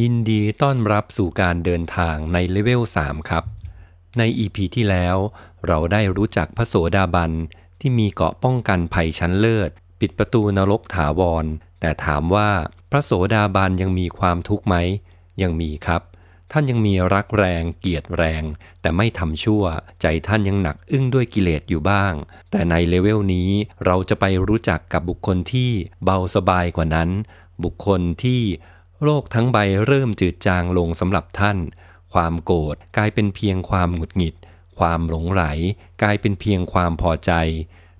ยินดีต้อนรับสู่การเดินทางในเลเวล 3 ครับ ใน EP ที่แล้ว เราได้รู้จักพระโสดาบัน ที่มีเกาะป้องกันภัยชั้นเลิศ ปิดประตูนรกถาวร แต่ถามว่าพระโสดาบันยังมีความทุกข์ไหม ยังมีครับ ท่านยังมีรักแรง เกียดแรง แต่ไม่ทำชั่ว ใจท่านยังหนักอึ้งด้วยกิเลสอยู่บ้าง แต่ในเลเวลนี้เราจะไปรู้จักกับบุคคลที่เบาสบายกว่านั้น บุคคลที่ โลกทั้งใบเริ่มจืดจางลงสำหรับท่าน ความโกรธกลายเป็นเพียงความหงุดหงิด ความหลงไหล กลายเป็นเพียงความพอใจ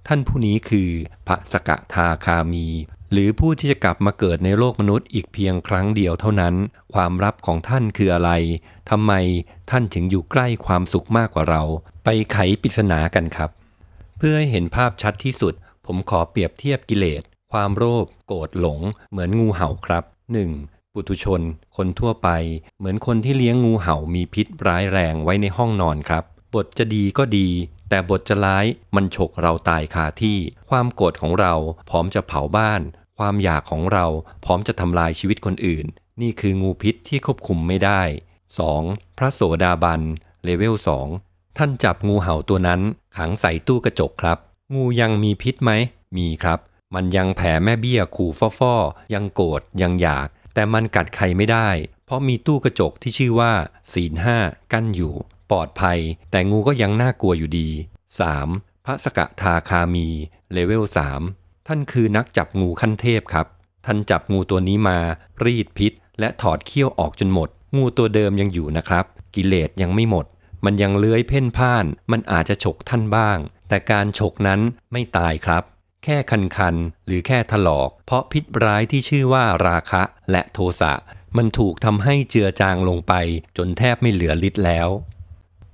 ท่านผู้นี้คือพระสกทาคามี หรือผู้ที่จะกลับมาเกิดในโลกมนุษย์อีกเพียงครั้งเดียวเท่านั้น ความลับของท่านคืออะไรทำไมท่านถึงอยู่ใกล้ความสุขมากกว่าเรา ไปไขปริศนากันครับ เพื่อให้เห็นภาพชัดที่สุด ผมขอเปรียบเทียบกิเลสความโลภโกรธหลง เหมือนงูเห่าครับ 1. ปุถุชน คนทั่วไป เหมือนคนที่เลี้ยงงูเห่ามีพิษร้ายแรงไว้ในห้องนอนครับ บทจะดีก็ดี แต่บทจะร้ายมันฉกเราตายคาที่ ความโกรธของเราพร้อมจะเผาบ้าน ความอยากของเราพร้อมจะทำลายชีวิตคนอื่น นี่คืองูพิษที่ควบคุมไม่ได้ 2. พระโสดาบันเลเวล 2 ท่านจับงูเห่าตัวนั้น ขังใส่ตู้กระจกครับ งูยังมีพิษไหม มีครับ มันยังแผ่แม่เบี้ยขู่ฟ่อๆยังโกรธยังอยาก แต่มันกัดใครไม่ได้ เพราะมีตู้กระจกที่ชื่อว่า ศีลห้ากั้นอยู่ ปลอดภัย แต่งูก็ยังน่ากลัวอยู่ดี 3. พระสกทาคามี เลเวล 3 ท่านคือนักจับงูขั้นเทพครับ ท่านจับงูตัวนี้มา รีดพิษ และถอดเขี้ยวออกจนหมด งูตัวเดิมยังอยู่นะครับ กิเลสยังไม่หมด มันยังเลื้อยเพ่นพ่าน มันอาจจะฉกท่านบ้าง แต่การฉกนั้นไม่ตายครับ แค่คันคันหรือแค่ถลอก เพราะพิษร้ายที่ชื่อว่าราคะและโทสะมันถูกทำให้เจือจางลงไปจนแทบไม่เหลือฤทธิ์แล้ว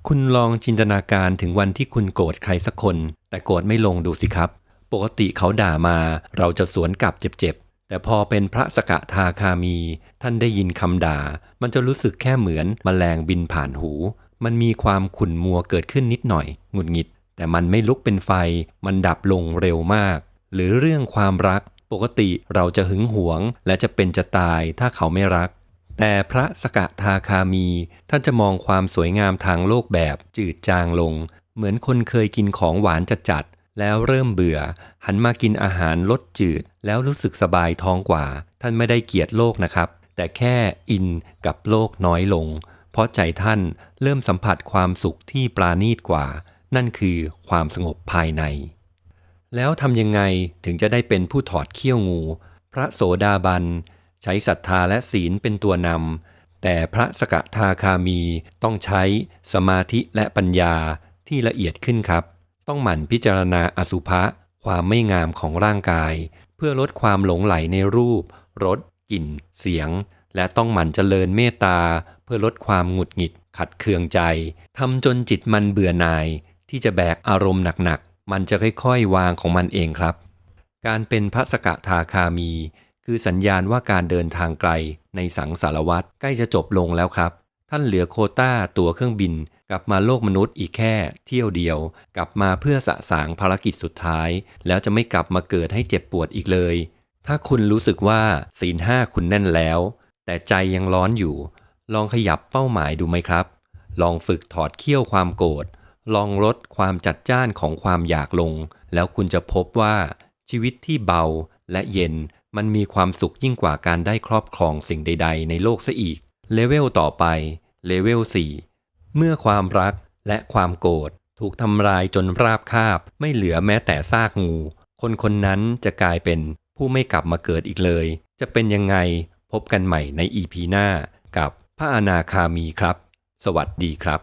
คุณลองจินตนาการถึงวันที่คุณโกรธใครสักคน แต่โกรธไม่ลงดูสิครับ ปกติเขาด่ามา เราจะสวนกลับเจ็บๆ แต่พอเป็นพระสกทาคามี ท่านได้ยินคำด่า มันจะรู้สึกแค่เหมือนมแมลงบินผ่านหู มันมีความขุ่นมัวเกิดขึ้นนิดหน่อย หงุดหงิด แต่มันไม่ลุกเป็นไฟ มันดับลงเร็วมาก หรือเรื่องความรัก ปกติเราจะหึงหวง และจะเป็นจะตายถ้าเขาไม่รัก แต่พระสกทาคามี ท่านจะมองความสวยงามทางโลกแบบจืดจางลง เหมือนคนเคยกินของหวานจัดๆแล้วเริ่มเบื่อ หันมากินอาหารรสจืด แล้วรู้สึกสบายท้องกว่า ท่านไม่ได้เกลียดโลกนะครับ แต่แค่อินกับโลกน้อยลง เพราะใจท่านเริ่มสัมผัสความสุขที่ปราณีตกว่า นั่นคือความสงบภายใน แล้วทำยังไงถึงจะได้เป็นผู้ถอดเขี้ยวงู พระโสดาบัน ใช้ศรัทธาและศีลเป็นตัวนำแต่พระสกทาคามีต้องใช้สมาธิและปัญญาที่ละเอียดขึ้นครับ ต้องหมั่นพิจารณาอสุภะความไม่งามของร่างกาย เพื่อลดความหลงไหลในรูปรสกลิ่น เสียง และต้องหมั่นเจริญเมตตา เพื่อลดความหงุดหงิดขัดเคืองใจทำจนจิตมันเบื่อหน่าย ที่จะแบกอารมณ์หนักๆ มันจะค่อยๆ วางของมันเองครับ การเป็นพระสกทาคามี คือสัญญาณว่าการเดินทางไกลในสังสารวัตรใกล้จะจบลงแล้วครับ ท่านเหลือโคต้าตั๋วเครื่องบิน กลับมาโลกมนุษย์อีกแค่ เที่ยวเดียว กลับมาเพื่อสะสางภารกิจสุดท้าย แล้วจะไม่กลับมาเกิดให้เจ็บปวดอีกเลย ถ้าคุณรู้สึกว่าศีลห้าคุณแน่นแล้ว แต่ใจยังร้อนอยู่ ลองขยับเป้าหมายดูไหมครับ ลองฝึกถอดเขี้ยวความโกรธ ลองลดความจัดจ้านของความอยากลง แล้วคุณจะพบว่าชีวิตที่เบาและเย็นมันมีความสุขยิ่งกว่าการได้ครอบครองสิ่งใด ๆ ในโลกซะอีก เลเวลต่อไป เลเวล 4 เมื่อความรักและความโกรธถูกทำลายจนราบคาบ ไม่เหลือแม้แต่ซากงู คนคนนั้นจะกลายเป็นผู้ไม่กลับมาเกิดอีกเลย จะเป็นยังไงพบกันใหม่ในอีพีหน้ากับพระอนาคามีครับ สวัสดีครับ